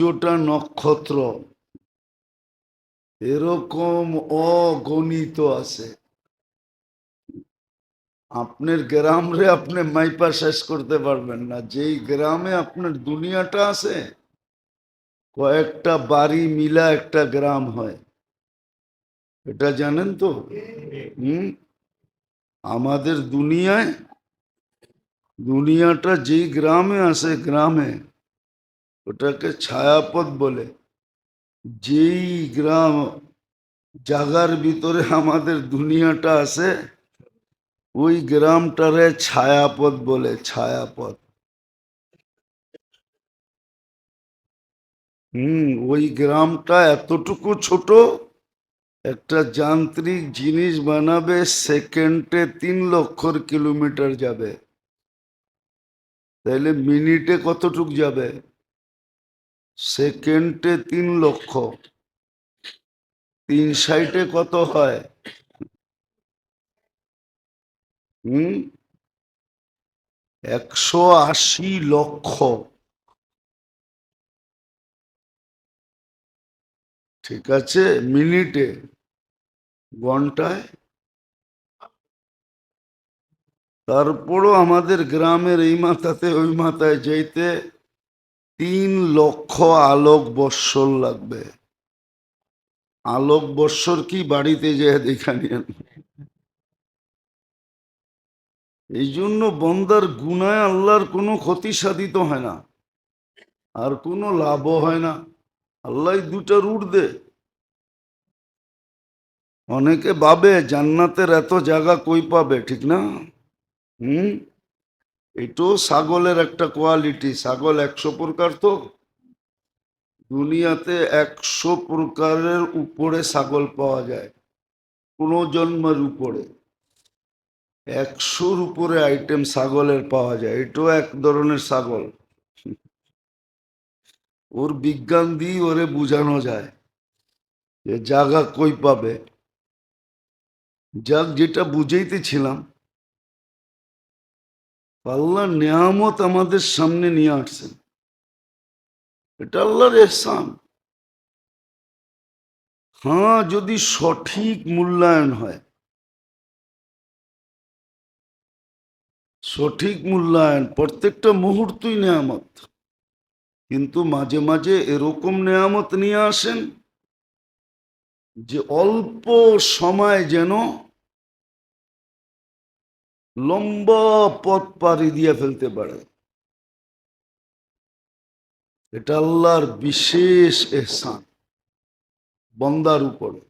চোদ্দটা নক্ষত্র। এরকম অগণিত আছে। আপনার গ্রামরে আপনি মাইপা শেষ করতে পারবেন না। যেই গ্রামে আপনার দুনিয়াটা আছে, কয়েকটা বাড়ি মিলা একটা গ্রাম হয়। এটা জানেন তো? হুম? আমাদের দুনিয়ায়, দুনিয়াটা যেই গ্রামে আছে, গ্রামে ওটাকে ছায়াপথ বলে। যেই গ্রাম জাগার ভিতরে আমাদের দুনিয়াটা আছে, ওই গ্রামটারে ছায়াপথ বলে, ছায়াপথ। হুম, ওই গ্রামটা এতটুকু ছোট, একটা যান্ত্রিক জিনিস বানাবে, সেকেন্ডে তিন লক্ষর কিলোমিটার যাবে। তাইলে মিনিটে কতটুক যাবে? সেকেন্ডে তিন লক্ষ। তিন সাইটে কত হয়? হুম? একশো আশি লক্ষ। ঠিক আছে, মিনিটে। ঘন্টায়। তারপরও আমাদের গ্রামের এই মাথাতে ওই মাথায় যেতে তিন লক্ষ আলোক বৎসর লাগবে। আলোক বৎসর কি বাড়িতে যেয়ে দেখা এই জন্য বন্দার গুনায় আল্লাহর কোনো ক্ষতি সাধিত হয় না, আর কোনো লাভও হয় না। আল্লাহ দুটা রুট দে। অনেকে ভাবে জান্নাতের এত জায়গা কই পাবে, ঠিক না? হুম? এটাও ছাগলের একটা কোয়ালিটি, ছাগল একশো প্রকার তো? দুনিয়াতে একশো প্রকারের উপরে ছাগল পাওয়া যায়, কোনো জন্মের উপরে। একশোর উপরে আইটেম ছাগলের পাওয়া যায় এটাও এক ধরনের ছাগল। ওর বিজ্ঞান দিয়ে ওরে বোঝানো যায় যে জায়গা কই পাবে। যাক, যেটা বুঝাইতেছিলাম আল্লাহ নিয়ামত আমাদের সামনে নিয়ে আসছেন। এটা আল্লাহর এহসান। হ্যাঁ যদি সঠিক মূল্যায়ন হয়। সঠিক মূল্যায়ন, প্রত্যেকটা মুহূর্তই নেয়ামত। কিন্তু মাঝে মাঝে এরকম নেয়ামত নিয়ে আসেন যে অল্প সময় যেন লম্বা পথ পাড়ি দিয়ে ফেলতে পারে। এটা আল্লাহর বিশেষ এহসান, বন্দার উপরে।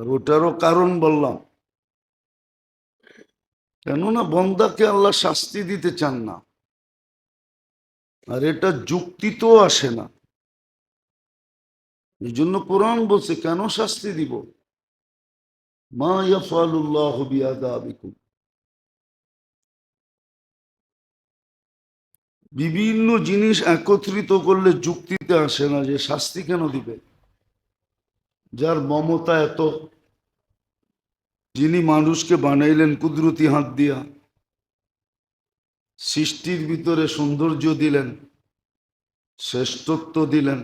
আর ওটারও কারণ বললাম। কেননা বন্দাকে আল্লাহ শাস্তি দিতে চান না। আর এটা যুক্তিতেও আসে না। এই জন্য কোরআন বলছে, কেন শাস্তি দিব? মা ইয়াফালুল্লাহ বিআদাবিকুম বিভিন্ন জিনিস একত্রিত করলে যুক্তিতে আসে না যে শাস্তি কেন দিবে। যার মমতা এত। যিনি মানুষকে বানাইলেন কুদরতি হাত দিয়া, সৃষ্টির ভিতরে সৌন্দর্য দিলেন, শ্রেষ্ঠত্ব দিলেন,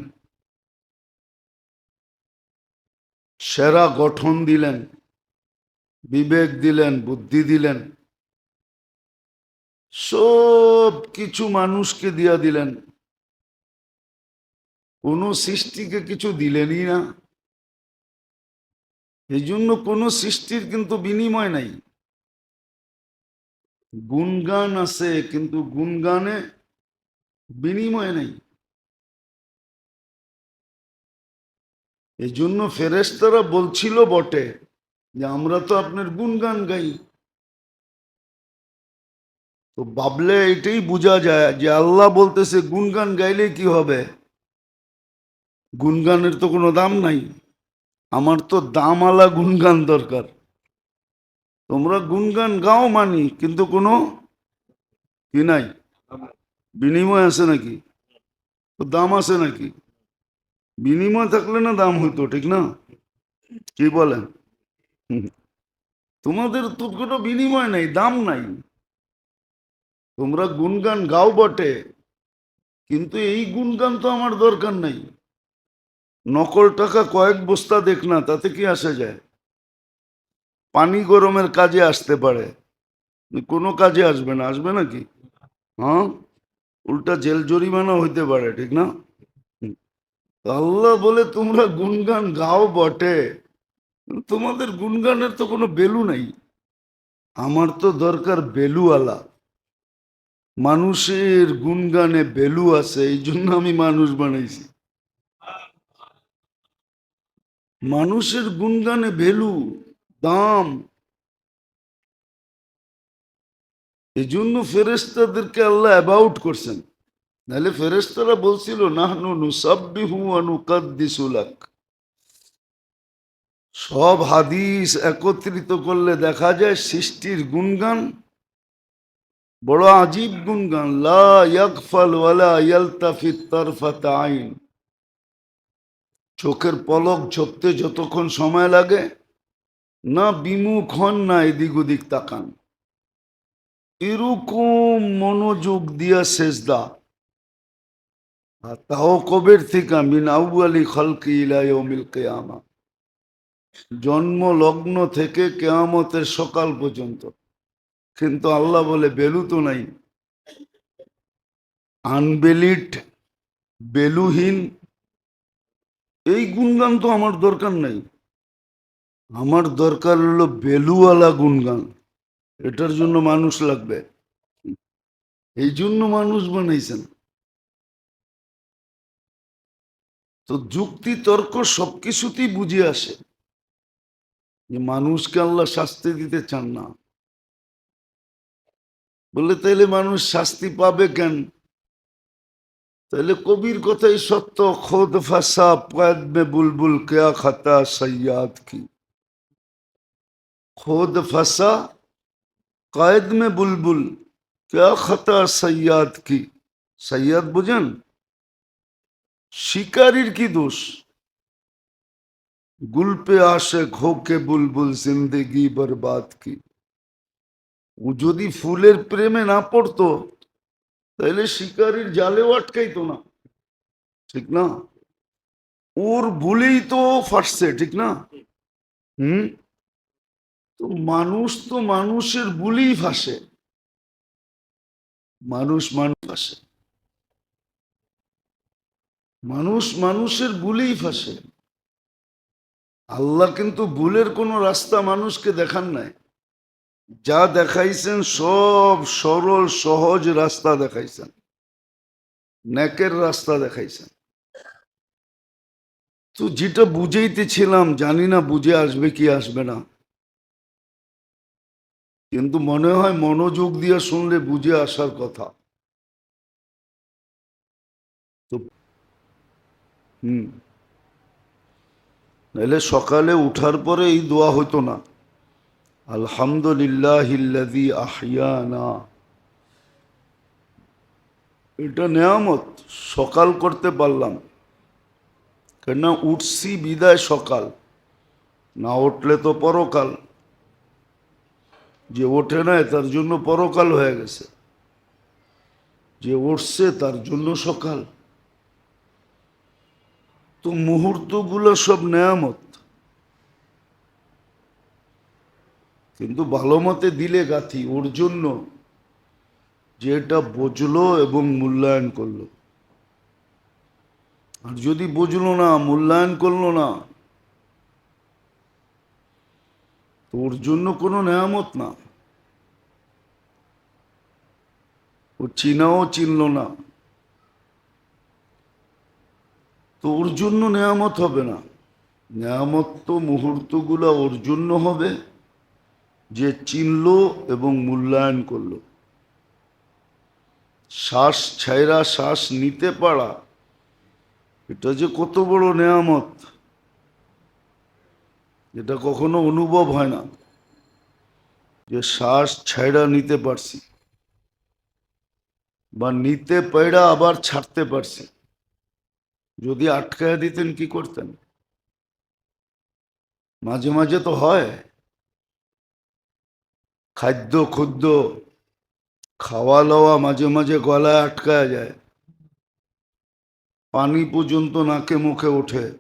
সেরা গঠন দিলেন, বিবেক দিলেন, বুদ্ধি দিলেন সব কিছু মানুষকে দিয়া দিলেন। কোনো সৃষ্টিকে কিছু দিলেনই না। এই জন্য কোনো সৃষ্টির কিন্তু বিনিময় নাই। গুণগান আছে, কিন্তু গুণগানে বিনিময় নেই। এই জন্য ফেরেস্তারা বলছিল বটে যে, আমরা তো আপনার গুণগান গাই। তো ভাবলে এটাই বোঝা যায় যে আল্লাহ বলতেছে, গুণগান গাইলে কি হবে? গুনগানের তো কোনো দাম নাই। আমার তো দামওয়ালা গুনগান দরকার। তোমরা গুনগান গাও মানি, কিন্তু কোনো কি নাই? বিনিময় আছে নাকি? দাম আছে নাকি? বিনিময় থাকলে না দাম হইতো, ঠিক না? কি বলেন। তোমাদের তো কোনো বিনিময় নাই, দাম নাই। তোমরা গুনগান গাও বটে, কিন্তু এই গুণগান তো আমার দরকার নেই। নকল টাকা কয়েক বস্তা দেখ না, তাতে কি আসা যায়? পানি গরমের কাজে আসতে পারে। কোনো কাজে আসবে না, আসবে নাকি? হ্যাঁ? উল্টা জেল জরিমানা হইতে পারে, ঠিক না? আল্লাহ বলে তোমরা গুনগান গাও বটে। তোমাদের গুনগানের তো কোনো বেলু নাই। আমার তো দরকার বেলুওয়ালা। মানুষের গুনগানে বেলু আছে, এই জন্য আমি মানুষ বানাইছি। মানুষের গুনগানে ভ্যালু, দাম। এই জন্য ফেরেস্তাদেরকে আল্লাহ অ্যাবাউট করছেন। নাহলে ফেরেস্তারা বলছিল, নাহনু নুসাব্বিহু ওয়া নুকাদ্দিসু লাক। সব হাদিস একত্রিত করলে দেখা যায় সৃষ্টির গুণগান বড় আজীব গুণগান, লা ওয়ালা ইয়ালতাফিত তারফাত আইন। চোখের পলক ঝপতে যতক্ষণ সময় লাগে, না বিমুখ হন, না এদিক ওদিক তাকান। এরকম মনোযোগ দিয়া সেজদা। আর তাও কবের থেকে? মিন আউয়ালি খলকি ইলায়মিল কেয়ামা। জন্ম লগ্ন থেকে কেয়ামতের সকাল পর্যন্ত। কিন্তু আল্লাহ বলে বেলু তো নাই। আনবেলিট, বেলুহীন, এই গুণগান তো আমার দরকার নাই। আমার দরকার হলো বেলুওয়ালা গুণগান। এটার জন্য মানুষ লাগবে। এই জন্য মানুষ বানাইছেন। তো যুক্তি, তর্ক সবকিছুতেই বুঝে আসে যে মানুষকে আল্লাহ শাস্তি দিতে চান না। বলে তাইলে মানুষ শাস্তি পাবে কেন? তাহলে কবির কথাই সত্য, খোদ ফাসা পদ মে বুলবুল কেয়া খাতা সৈয়াদ কি? খোদ ফাসা কয়েদ মে বুলবুল কেয়া খাতা সৈয়াদ কি? সৈয়াদ বুঝেন? শিকারীর কি দোষ? গুলপে আসে খোকে বুলবুল জিন্দেগি বরবাদ কি? ও যদি ফুলের প্রেমে না পড়তো তাহলে শিকারীর জালেও আটকাইতো না। ঠিক না? ওর ভুলেই তো ফাটছে, ঠিক না? হুম? তো মানুষ তো মানুষের ভুলেই ফাঁসে। মানুষ মানুষ ফাঁসে। মানুষ মানুষের ভুলেই ফাঁসে। আল্লাহ কিন্তু ভুলের কোনো রাস্তা মানুষকে দেখান নাই। যা দেখাইছেন সব সরল, সহজ রাস্তা দেখাইছেন। নেকের রাস্তা দেখাইছেন। তো যেটা বুঝাইতেছিলাম, জানি না বুঝে আসবে কি আসবে না। কিন্তু মনে হয় মনোযোগ দিয়ে শুনলে বুঝে আসার কথা। তো হুম। নাহলে সকালে উঠার পরে এই দোয়া হতো না। আলহামদুলিল্লাহ আহিয়ানা। এটা নেয়ামত, সকাল করতে পারলাম। কেননা উঠছি বিদায় সকাল, না উঠলে তো পরকাল। যে ওঠে নাই তার জন্য পরকাল হয়ে গেছে। যে উঠছে, তার জন্য সকাল। তো মুহূর্তগুলো সব নেয়ামত। কিন্তু ভালো মতে দিলে গাথি, ওর জন্য যে এটা বুঝলো এবং মূল্যায়ন করল। আর যদি বুঝলো না, মূল্যায়ন করল না ওর জন্য কোনো নেয়ামত না। ও চিনাও চিনল না। তো ওর জন্য নেয়ামত হবে না। নেয়ামত তো মুহূর্তগুলো ওর জন্য হবে। যে চিনল এবং মূল্যায়ন করল। শ্বাস ছাইরা শ্বাস নিতে পারা, এটা যে কত বড় নেয়ামত। এটা কখনো অনুভব হয় না যে শ্বাস ছাইরা নিতে পারছি বা নিতে পেড়া আবার ছাড়তে পারছি। যদি আটকায় দিতেন কি করতেন? মাঝে মাঝে তো হয়। খাদ্য খুদ্য খাওয়া লওয়া মাঝে মাঝে গলায় আটকায় যায়। পানি পর্যন্ত নাকে মুখে ওঠে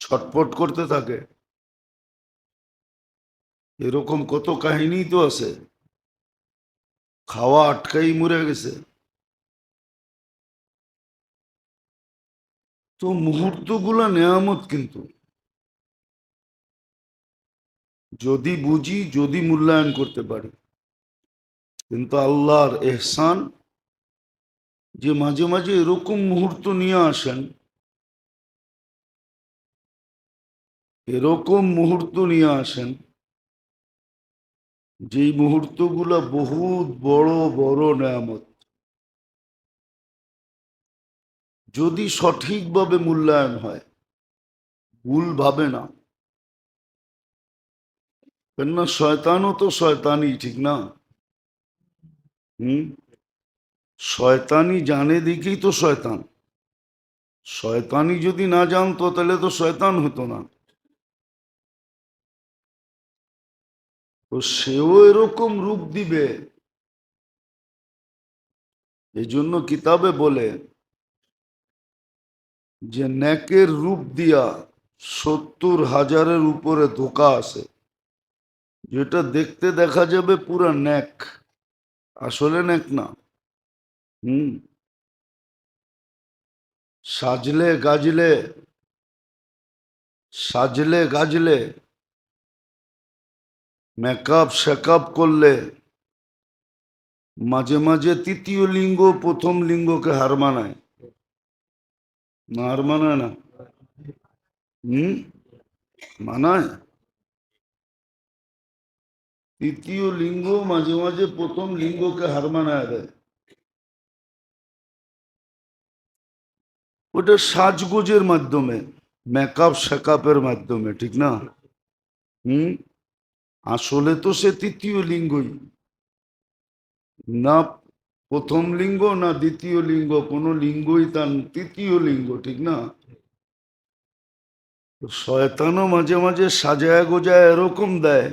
ছটপট করতে থাকে। এরকম কত কাহিনী তো আছে। খাওয়া আটকাই মরে গেছে। তো মুহূর্তগুলো নেয়ামত কিন্তু। যদি বুঝি, যদি মূল্যায়ন করতে পারি। কিন্তু আল্লাহর এহসান যে মাঝে মাঝে এরকম মুহূর্ত নিয়ে আসেন, এরকম মুহূর্ত নিয়ে আসেন, যেই মুহূর্তগুলো বহুত বড় বড় নেয়ামত। যদি সঠিকভাবে মূল্যায়ন হয়, ভুল ভাবে না। কেননা শয়তানও তো শয়তানই, ঠিক না? হুম? শয়তানি জানে দেখেই তো শয়তান। শয়তানি যদি না জানতো, তাহলে তো শয়তান হতো না। তো সেও এরকম রূপ দিবে। এই জন্য কিতাবে বলে যে ন্যাকের রূপ দিয়া সত্তর হাজারের উপরে ধোকা আছে যেটা দেখতে দেখা যাবে পুরা ন্যাক। আসলে ন্যাক না। হুম। সাজলে গাজলে সাজলে গাজলে, মেকআপ শেকআপ করলে, মাঝে মাঝে তৃতীয় লিঙ্গ প্রথম লিঙ্গকে হার মানায়। না, হার মানায় না। হুম? মানায়? তৃতীয় লিঙ্গ মাঝে মাঝে প্রথম লিঙ্গকে হার মানায় দেয়। ওটা সাজগোজের মাধ্যমে, মেকআপ শেকআপের মাধ্যমে, ঠিক না? হুম? আসলে তো সে তৃতীয় লিঙ্গই। না প্রথম লিঙ্গ, না দ্বিতীয় লিঙ্গ, কোনো লিঙ্গই তার তৃতীয় লিঙ্গ, ঠিক না? শয়তানও মাঝে মাঝে সাজায় গোজায় এরকম দেয়।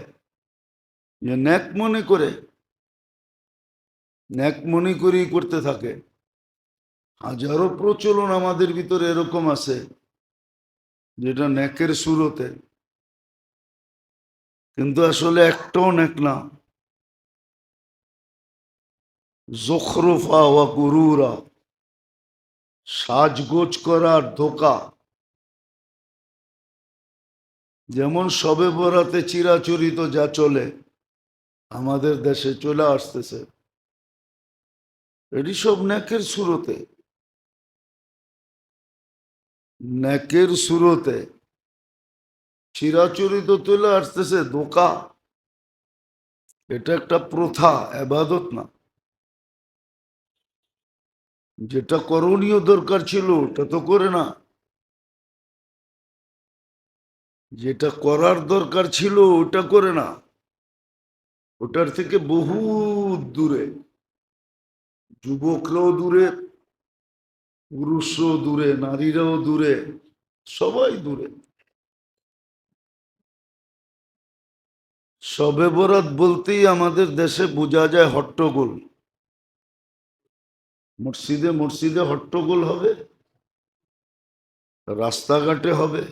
যে ন্যাক মনে করে ন্যাক মনে করেই করতে থাকে। হাজারো প্রচলন আমাদের ভিতরে এরকম আছে, যেটা ন্যাকের সুরতে। কিন্তু আসলে একটাও ন্যাক না। জখরফা ওয়া গুরুরা, সাজগোজ করার ধোকা। যেমন সবে বরাতে চিরাচরিত যা চলে আমাদের দেশে চলে আসতেছে। এটি সব ন্যাকের সুরতে। ন্যাকের সুরতে। চিরাচরিত চলে আসতেছে দোকা এটা একটা প্রথা, আবাদত না। যেটা করণীয় দরকার ছিল, ওটা তো করে না। যেটা করার দরকার ছিল, ওটা করে না। ওটার থেকে বহু দূরে। যুবকরাও দূরে পুরুষও দূরে, নারীরাও দূরে, সবাই দূরে। সবে বরাত বলতেই আমাদের দেশে বোঝা যায় হট্টগোল। মসজিদে মসজিদে হট্টগোল হবে, রাস্তাঘাটে হবে,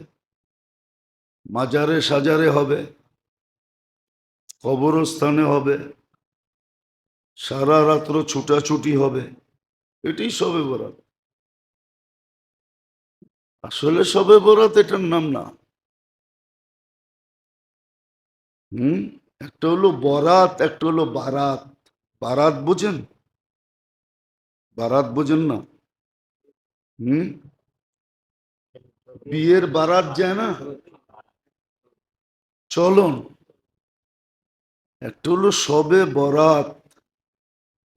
মাজারে সাজারে হবে। কবরস্থানে হবে। সারা রাত্র ছুটাছুটি হবে। এটাই সবে বরাত। আসলে সবে বরাত এটার নাম না। হুম? একটা হলো বরাত, একটা হলো বারাত। বারাত বোঝেন? বারাত বোঝেন না? হুম? বিয়ের বারাত যায় না? চলন। একটা হলো সবে বরাত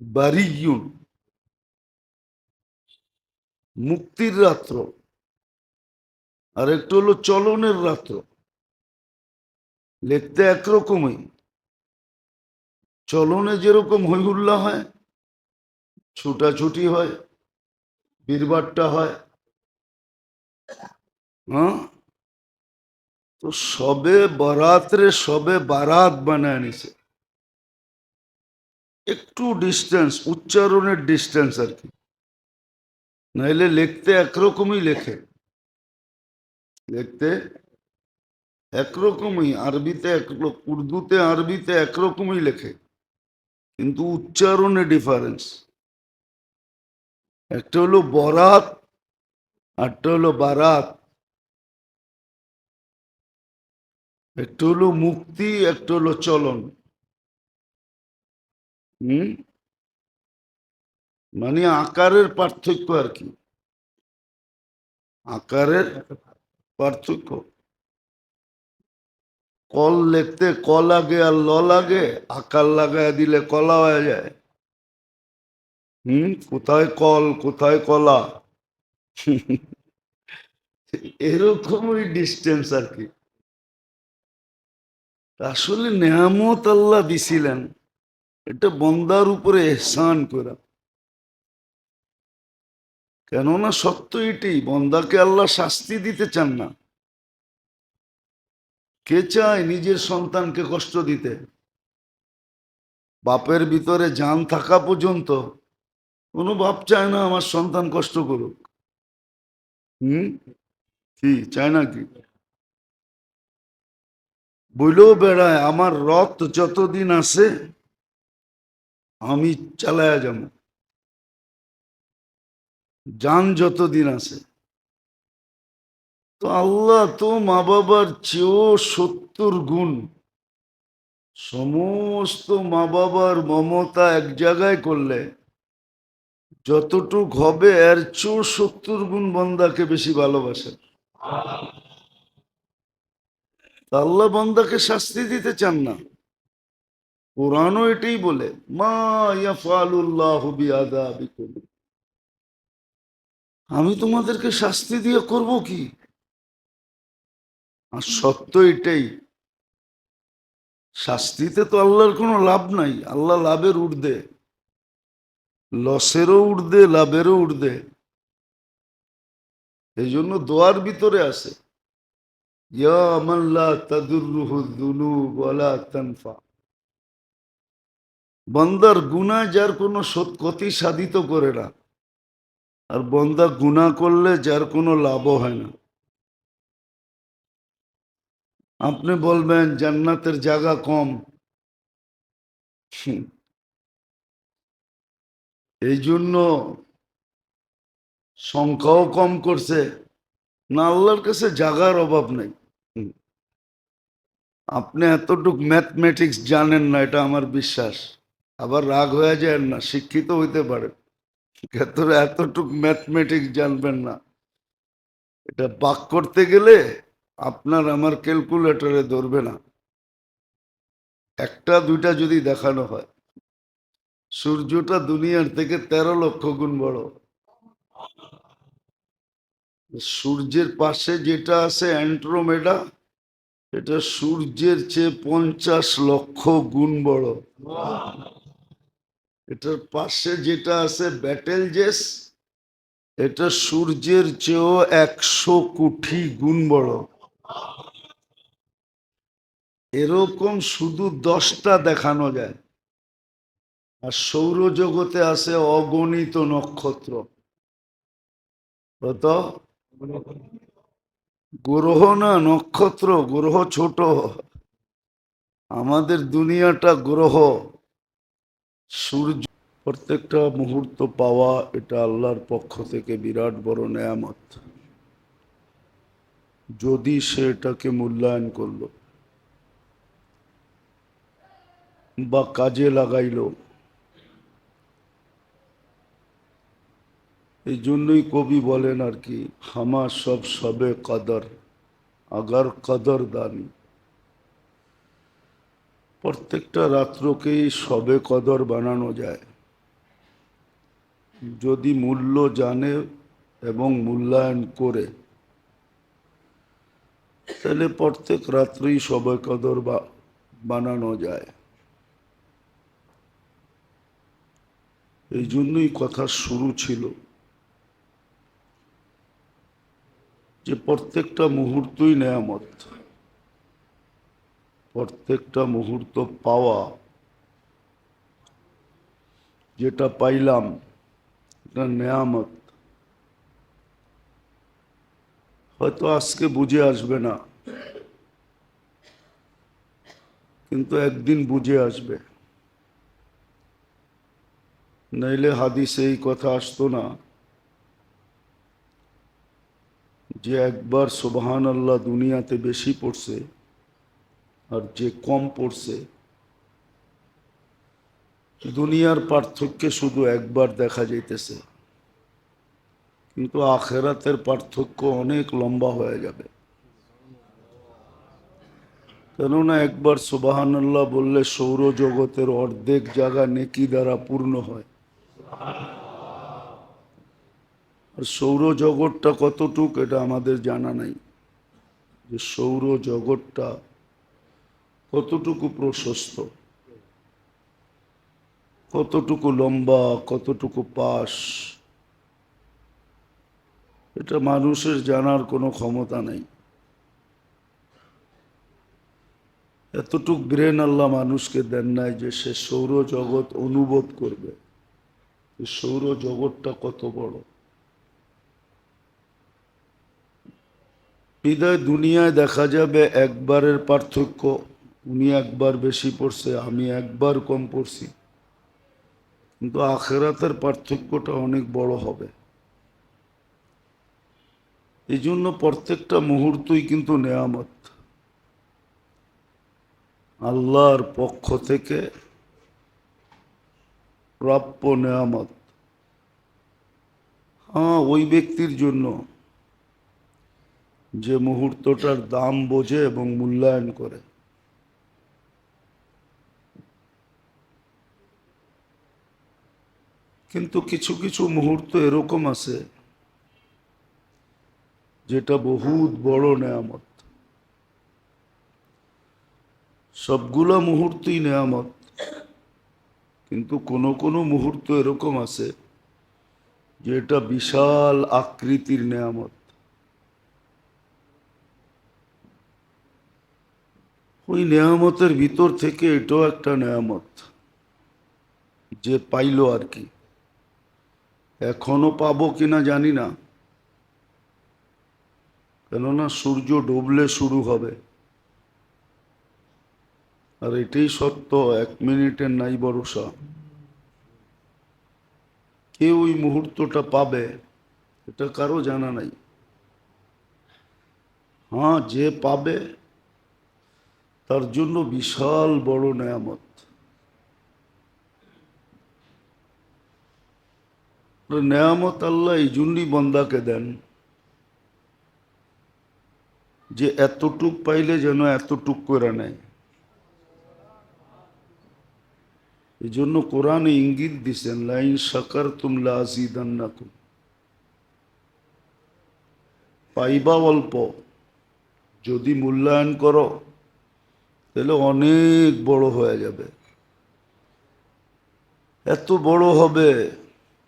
বারিয়ুন। মুক্তির রাত্র। আর একটা হলো চলনের রাত্র। লিখতে একরকমই। চলনে যেরকম হৈহুল্লা হয়, ছুটাছুটি হয় বীরবারটা হয় হ্যাঁ? তো সবে বরাতরে সবে বারাত বানায় নিছে। একটু ডিস্টেন্স উচ্চারণের ডিস্টেন্স আর কি। নাইলে লিখতে একরকমই লেখে। লিখতে একরকমই, আরবিতে এক উর্দুতে, আরবিতে একরকমই লেখে। কিন্তু উচ্চারণে ডিফারেন্স একটা হলো বরাত আরটা হলো বারাত। একটা হলো মুক্তি, একটু হলো চলন। হুম? মানে আকারের পার্থক্য আর কি। আকারের পার্থক্য। কল লিখতে ক লাগে আর ল লাগে, আকার লাগায় দিলে কলা হয়ে যায়। হুম? কোথায় কল, কোথায় কলা? এরকমই ডিস্টেন্স আর কি। আসলে নেহামত আল্লাহ দিছিলেন, এটা বন্দার উপরে এহসান করা কেননা সত্য এটি বন্দাকে আল্লাহ শাস্তি দিতে চান না। কে চায় নিজের সন্তানকে কষ্ট দিতে? বাপের ভিতরে জান থাকা পর্যন্ত কোনো বাপ চায় না আমার সন্তান কষ্ট করুক। হুম? কি? চায় না কি? বইলেও বেড়ায়, আমার রথ যতদিন আছে, আমি চালায়া যাব। যান যতদিন আছে। তো আল্লাহ তো মা বাবার চেয়েও সত্তর গুণ। সমস্ত মা বাবার মমতা এক জায়গায় করলে যতটুক হবে, এর চেয়েও সত্তর গুণ বন্দাকে বেশি ভালোবাসে। আল্লাহ বন্দাকে শাস্তি দিতে চান না। কোরআনও এটাই বলে আমি তোমাদেরকে শাস্তি দিয়ে করব কি? আর সত্য এটাই, শাস্তিতে তো আল্লাহর কোনো লাভ নাই, আল্লাহ লাভের উর্ধে লসেরও উর্ধে লাভেরও উর্ধে এই জন্য দোয়ার ভিতরে আছে বন্দার গুনাহ যার কোনো ক্ষতি সাধিত করে না, আর বন্দা গুনাহ করলে যার কোনো লাভও হয় না। আপনি বলবেন, জান্নাতের জায়গা কম। এই জন্য সংখ্যাও কম করছে, না আল্লাহর কাছে জাগার অভাব নেই। আপনি এতটুক ম্যাথমেটিক্স জানেন না, এটা আমার বিশ্বাস। আবার রাগ হয়ে যায় না, শিক্ষিত হইতে পারে। ভেতরে এতটুক ম্যাথমেটিক্স জানবেন না। এটা বাক করতে গেলে আপনার আমার ক্যালকুলেটরে ধরবে না। একটা, দুইটা যদি দেখানো হয়। সূর্যটা দুনিয়ার থেকে তেরো লক্ষ গুণ বড়। সূর্যের পাশে যেটা আছে অ্যান্ট্রোমেডা এটা সূর্যের চেয়ে পঞ্চাশ লক্ষ গুণ বড়। এটার পাশে যেটা আছে ব্যাটেল জেস, এটা সূর্যের চেয়েও একশো কোটি গুণ বড়। এরকম শুধু দশটা দেখানো যায়। আর সৌরজগতে আছে অগণিত নক্ষত্র। কত? গ্রহ না নক্ষত্র, গ্রহ ছোট। আমাদের দুনিয়াটা গ্রহ। সূর্য প্রত্যেকটা মুহূর্ত পাওয়া, এটা আল্লাহর পক্ষ থেকে বিরাট বড় নেয়ামত। যদি সে এটাকে মূল্যায়ন করল বা কাজে লাগাইলো এই জন্যই কবি বলেন আর কি, হামা সব সবে কদর, আগার কদর দানি। প্রত্যেকটা রাত্রকেই সবে কদর বানানো যায়। যদি মূল্য জানে এবং মূল্যায়ন করে, তাহলে প্রত্যেক রাত্রেই সবে কদর বানানো যায়। এই জন্যই কথা শুরু ছিল। যে প্রত্যেকটা মুহূর্তই নেয়ামত। প্রত্যেকটা মুহূর্ত পাওয়া। যেটা পাইলাম, এটা নেয়ামত। হয়তো আজকে বুঝে আসবে না। কিন্তু একদিন বুঝে আসবে। নাইলে হাদিসে এই কথা আসতো না। যে একবার সুবহান আল্লাহ দুনিয়াতে বেশি পড়ছে আর যে কম পড়ছে, দুনিয়ার পার্থক্যে শুধু একবার দেখা যাইতেছে। কিন্তু আখেরাতের পার্থক্য অনেক লম্বা হয়ে যাবে। কেননা একবার সুবাহান আল্লাহ বললে সৌরজগতের অর্ধেক জায়গা নেকি দ্বারা পূর্ণ হয়। আর সৌরজগৎটা কতটুক এটা আমাদের জানা নাই। যে সৌরজগৎটা কতটুকু প্রশস্ত, কতটুকু লম্বা, কতটুকু পাশ, এটা মানুষের জানার কোনো ক্ষমতা নেই। এতটুক ব্রেন আল্লাহ মানুষকে দেন নাই যে সে সৌরজগৎ অনুভব করবে সৌরজগৎটা কত বড়। বিদায় দুনিয়ায় দেখা যাবে একবারের পার্থক্য। উনি একবার বেশি পড়ছে, আমি একবার কম পড়ছি। কিন্তু আখেরাতের পার্থক্যটা অনেক বড় হবে। এই জন্য প্রত্যেকটা মুহূর্তই কিন্তু নেয়ামত। আল্লাহর পক্ষ থেকে প্রাপ্য নেয়ামত। হ্যাঁ ওই ব্যক্তির জন্য যে মুহূর্তটার দাম বোঝে এবং মূল্যায়ন করে। কিন্তু কিছু কিছু মুহূর্ত এরকম আছে, যেটা বহুত বড় নেয়ামত। সবগুলা মুহূর্তই নেয়ামত, কিন্তু কোনো কোনো মুহূর্ত এরকম আছে যেটা বিশাল আকৃতির নেয়ামত। ওই নেয়ামতের ভিতর থেকে এটাও একটা নেয়ামত যে পাইলো আর কি। এখনও পাবো কিনা জানি না। কেননা সূর্য ডুবলে শুরু হবে। আর এটাই সত্য, এক মিনিটের নাই ভরসা। কে ওই মুহূর্তটা পাবে, এটা কারও জানা নাই। হ্যাঁ যে পাবে তার জন্য বিশাল বড় নেয়ামত। নেয়ামত আল্লাহ এই জন্যই বন্দাকে দেন যে এতটুক পাইলে যেন এতটুক করে নেয়। এই জন্য কোরআনে ইঙ্গিত দিছেন, লাইন সাকার তুমলা আজিদান্নাকুম পাইবা অল্প, যদি মূল্যায়ন করো তাহলে অনেক বড় হয়ে যাবে। এত বড় হবে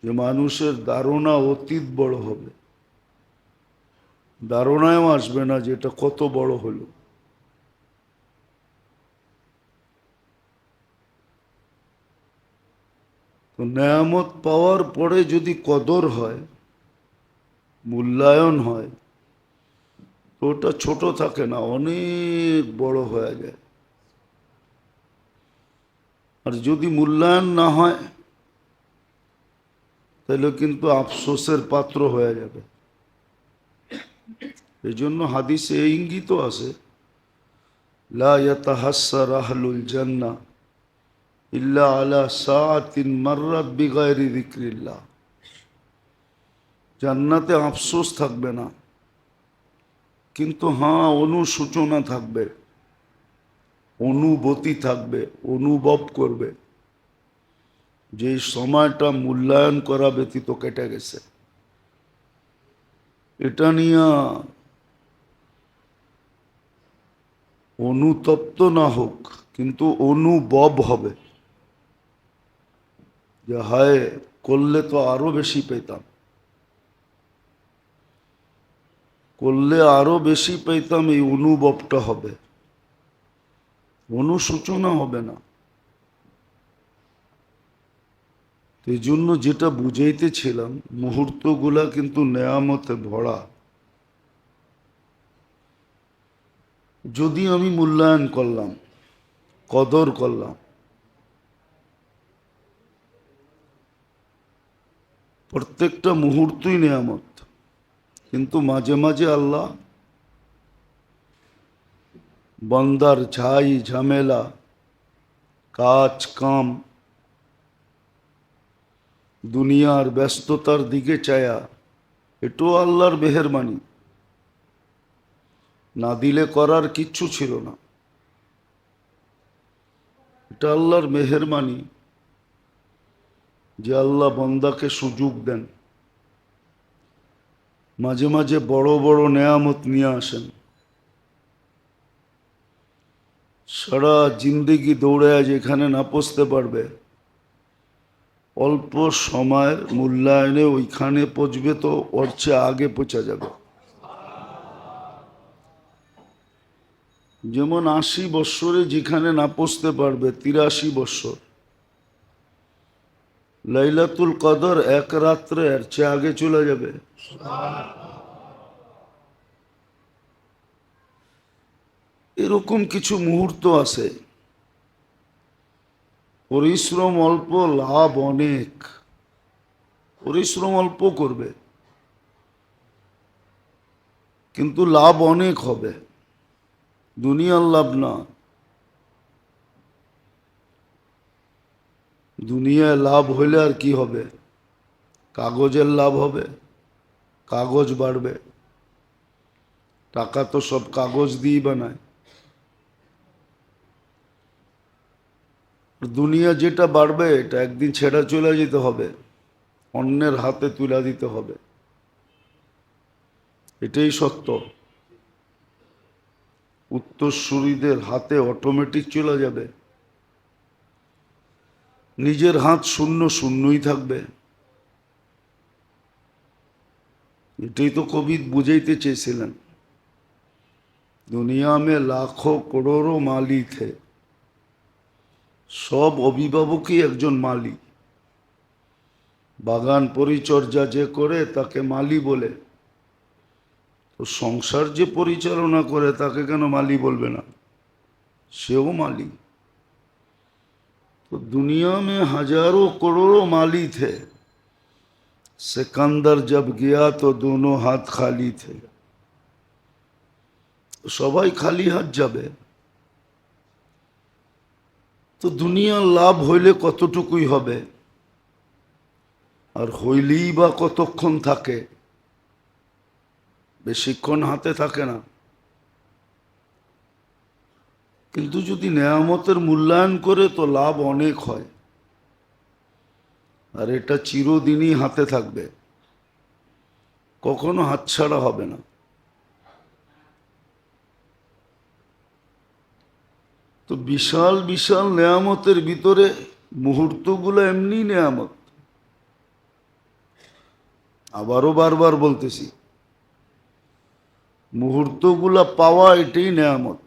যে মানুষের ধারণা অতীত বড় হবে। ধারণায়ও আসবে না যে এটা কত বড় হলো। তো নেয়ামত পাওয়ার পরে যদি কদর হয়, মূল্যায়ন হয়, তো ওটা ছোট থাকে না, অনেক বড় হয়ে যায়। আর যদি মূল্যায়ন না হয়, তাহলে কিন্তু আফসোসের পাত্র হয়ে যাবে। এই জন্য হাদিসে ইঙ্গিত আছে, লা ইয়াতাহাসসার আহলুল জান্নাহ ইল্লা আলা সাআতিন মাররাত বিগায়রি যিকরিল্লাহ। জান্নাতে আফসোস থাকবে না, কিন্তু হ্যাঁ অনুসূচনা থাকবে। অনুভূতি থাকবে, অনুভব করবে। যে সময়টা মূল্যায়ন করা ব্যতীত কেটে গেছে। এটা নিয়ে অনুতপ্ত না হোক, কিন্তু অনুভব হবে। যে হায়, করলে তো আরও বেশি পেতাম। করলে আরও বেশি পেতাম, এই অনুভবটা হবে। অনুসূচনা হবে না। এই জন্য যেটা বুঝাইতেছিলাম, মুহূর্তগুলা কিন্তু নেয়ামতে ভরা। যদি আমি মূল্যায়ন করলাম, কদর করলাম, প্রত্যেকটা মুহূর্তই নেয়ামত, কিন্তু মাঝে মাঝে আল্লাহ বন্দার ঝাই ঝামেলা, কাজ কাম। দুনিয়ার ব্যস্ততার দিকে চায়া এটাও আল্লাহর মেহেরবানি। না দিলে করার কিচ্ছু ছিল না। এটা আল্লাহর মেহেরবানি যে আল্লাহ বন্দাকে সুযোগ দেন। মাঝে মাঝে বড় বড় নেয়ামত নিয়ে আসেন। সারা জিন্দিগি দৌড়ে যেখানে না পৌঁছতে পারবে। অল্প সময়ের মূল্যায়নে ওইখানে পৌঁছবে তো ওর চেয়ে আগে পৌঁছা যাবে। যেমন আশি বৎসরে যেখানে না পৌঁছতে পারবে, তিরাশি বৎসর। লাইলাতুল কদর এক রাত্রে এর চেয়ে আগে চলে যাবে। এরকম কিছু মুহূর্ত আছে। পরিশ্রম অল্প, লাভ অনেক। পরিশ্রম অল্প করবে। কিন্তু লাভ অনেক হবে। দুনিয়ার লাভ না। দুনিয়ায় লাভ হইলে আর কি হবে? কাগজের লাভ হবে। কাগজ বাড়বে। টাকা তো সব কাগজ দিয়েই বানায়। দুনিয়া যেটা বাড়বে, এটা একদিন ছেড়া চলে যেতে হবে। অন্যের হাতে তুলে দিতে হবে। এটাই সত্য। উত্তরসূরিদের হাতে অটোমেটিক চলে যাবে। নিজের হাত শূন্য শূন্যই থাকবে। এটাই তো কবি বুঝাইতে চেয়েছিলেন। দুনিয়া মে লাখো করোড়ো মালিক থে সব অভিভাবকই একজন মালি বাগান পরিচর্যা যে করে তাকে মালি বলে তো সংসার যে পরিচালনা করে তাকে কেন মালি বলবে না সেও মালি तो दुनिया में हजारों करोड़ों माली थे सिकंदर जब गया तो दोनों हाथ खाली थे সবাই খালি হাত যাবে তো দুনিয়ার লাভ হইলে কতটুকুই হবে? আর হইলেই বা কতক্ষণ থাকে? বেশিক্ষণ হাতে থাকে না। কিন্তু যদি নেয়ামতের মূল্যায়ন করে তো লাভ অনেক হয়। আর এটা চিরদিনই হাতে থাকবে। কখনো হাতছাড়া হবে না। তো বিশাল বিশাল নেয়ামতের ভিতরে মুহূর্তগুলো এমনি নেয়ামত। আবারও বারবার বলতেছি, মুহূর্তগুলা পাওয়া এটাই নেয়ামত।